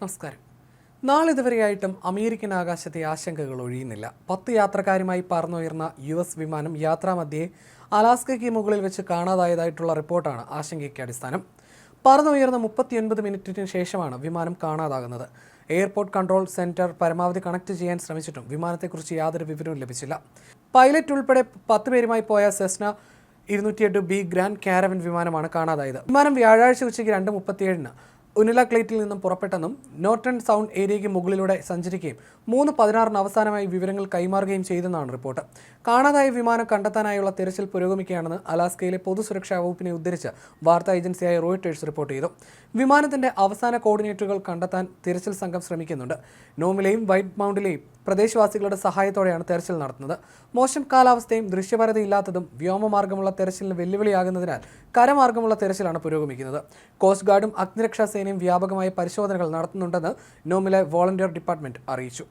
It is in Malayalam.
നമസ്കാരം. നാളിതുവരെയായിട്ടും അമേരിക്കൻ ആകാശത്തെ ആശങ്കകൾ ഒഴിയുന്നില്ല. പത്ത് യാത്രക്കാരുമായി പറന്നുയർന്ന യു എസ് വിമാനം യാത്രാമധ്യേ അലാസ്കയ്ക്ക് മുകളിൽ വെച്ച് കാണാതായതായിട്ടുള്ള റിപ്പോർട്ടാണ് ആശങ്കയ്ക്ക് അടിസ്ഥാനം. പറന്നുയർന്ന മുപ്പത്തിയൊൻപത് മിനിറ്റിന് ശേഷമാണ് വിമാനം കാണാതാകുന്നത്. എയർപോർട്ട് കൺട്രോൾ സെന്റർ പരമാവധി കണക്ട് ചെയ്യാൻ ശ്രമിച്ചിട്ടും വിമാനത്തെക്കുറിച്ച് യാതൊരു വിവരവും ലഭിച്ചില്ല. പൈലറ്റ് ഉൾപ്പെടെ പത്ത് പേരുമായി പോയ സെസ്ന ഇരുന്നൂറ്റിയെട്ട് ബി ഗ്രാൻഡ് കാരവൻ വിമാനമാണ് കാണാതായത്. വിമാനം വ്യാഴാഴ്ച ഉച്ചയ്ക്ക് രണ്ട് മുപ്പത്തിയേഴിന് ഉനില ക്ലേറ്റിൽ നിന്നും പുറപ്പെട്ടെന്നും നോർട്ടൺ സൗണ്ട് ഏരിയയ്ക്ക് മുകളിലൂടെ സഞ്ചരിക്കുകയും മൂന്ന് പതിനാറിന് അവസാനമായി വിവരങ്ങൾ കൈമാറുകയും ചെയ്തെന്നാണ് റിപ്പോർട്ട്. കാണാതായ വിമാനം കണ്ടെത്താനായുള്ള തിരച്ചിൽ പുരോഗമിക്കുകയാണെന്ന് അലാസ്കയിലെ പൊതുസുരക്ഷാ വകുപ്പിനെ ഉദ്ധരിച്ച് വാർത്താ ഏജൻസിയായ റോയിട്ടേഴ്സ് റിപ്പോർട്ട് ചെയ്തു. വിമാനത്തിന്റെ അവസാന കോർഡിനേറ്ററുകൾ കണ്ടെത്താൻ തിരച്ചിൽ സംഘം ശ്രമിക്കുന്നുണ്ട്. നോമിലെയും വൈറ്റ് മൗണ്ടിലെയും പ്രദേശവാസികളുടെ സഹായത്തോടെയാണ് തെരച്ചിൽ നടത്തുന്നത്. മോശം കാലാവസ്ഥയും ദൃശ്യപരതയില്ലാത്തതും വ്യോമമാർഗമുള്ള തെരച്ചിലിന് വെല്ലുവിളിയാകുന്നതിനാൽ കരമാർഗമുള്ള തെരച്ചിലാണ് പുരോഗമിക്കുന്നത്. കോസ്റ്റ് ഗാർഡും അഗ്നിരക്ഷാ സേനയും വ്യാപകമായ പരിശോധനകൾ നടത്തുന്നുണ്ടെന്ന് നോമിലെ വോളണ്ടിയർ ഡിപ്പാർട്ട്മെന്റ് അറിയിച്ചു.